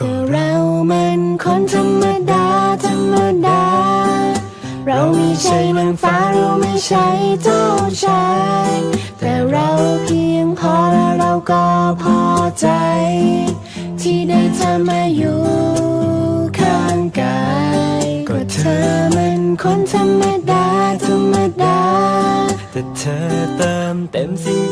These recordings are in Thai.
ก็เรามันคนธรรมดา ธรรมดา เราไม่ใช่นางฟ้าเราไม่ใช่เจ้าชายแต่เราเพียงพอและเราก็พอใจ ที่ได้เธอมาอยู่ข้างกายก็เธอมันคนธรรมดา ธรรมดา แต่เธอเติมเต็มสิ่ง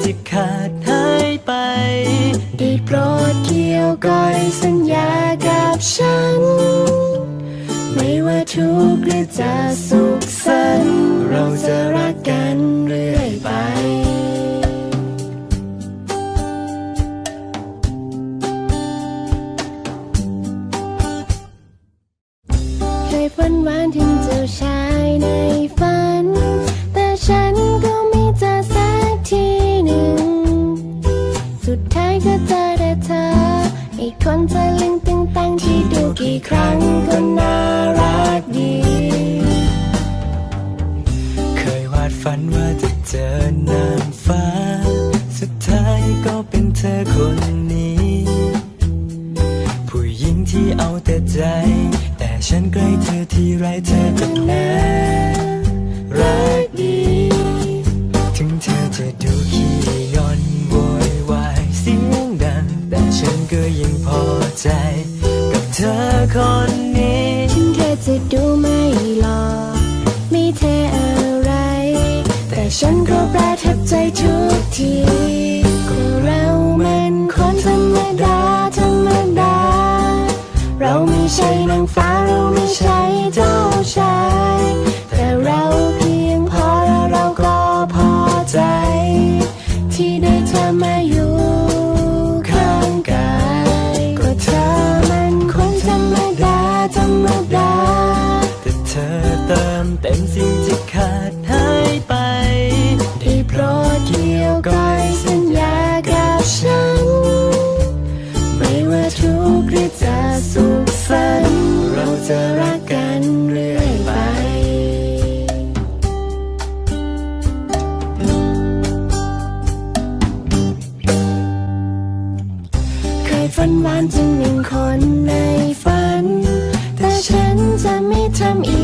ฝันหวานถึงเจ้าชายในฝัน แต่ฉันก็ไม่เจอสักทีหนึ่ง สุดท้ายก็เจอแต่เธออีกคนเธอลึงตึงตังที่ดูกี่ครั้งก็น่ารักดี เคยวาดฝันว่าจะเจอนางฟ้า สุดท้ายก็เป็นเธอคนนี้ ผู้หญิงที่เอาแต่ใจ ที่ไรเธอก็น่ารักดี ถึงเธอจะดูขี้งอนโวยวายเสียงดัง แต่ฉันก็ยังพอใจ กับเธอคนนี้ถึงเธอจะดูไม่หล่อไม่เท่อะไร แต่ฉันก็ประทับใจทุกทีก็เรามันคนธรรมดาธรรมดา เราไม่ใช่นางฟ้า ใช้ แต่เราเพียงพอแล้วเราก็พอใจ ที่ได้เธอมาอยู่ข้างกายก็เธอมันคนธรรมดาธรรมดาแต่เธอเติมเต็มสิ่งที่ขาดหา หวานจึงหนึ่งคนในฝัน แต่ฉันจะไม่ทำอีก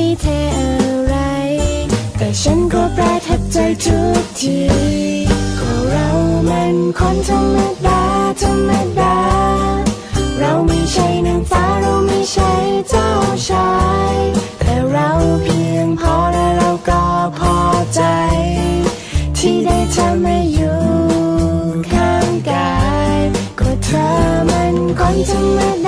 ไม่เทอะไร แต่ฉันก็ประทับใจทุกทีก็เรามันคนธรรมดาธรรมดา เราไม่ใช่นางฟ้าเราไม่ใช่เจ้าชาย แต่เราเพียงพอและเราก็พอใจ ที่ได้เธอมาอยู่ข้างกายก็เธอมันคนธรรมดา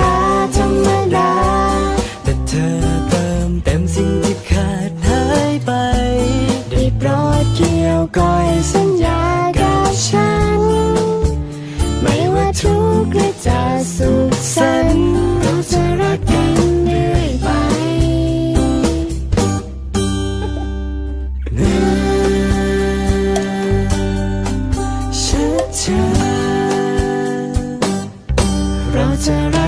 around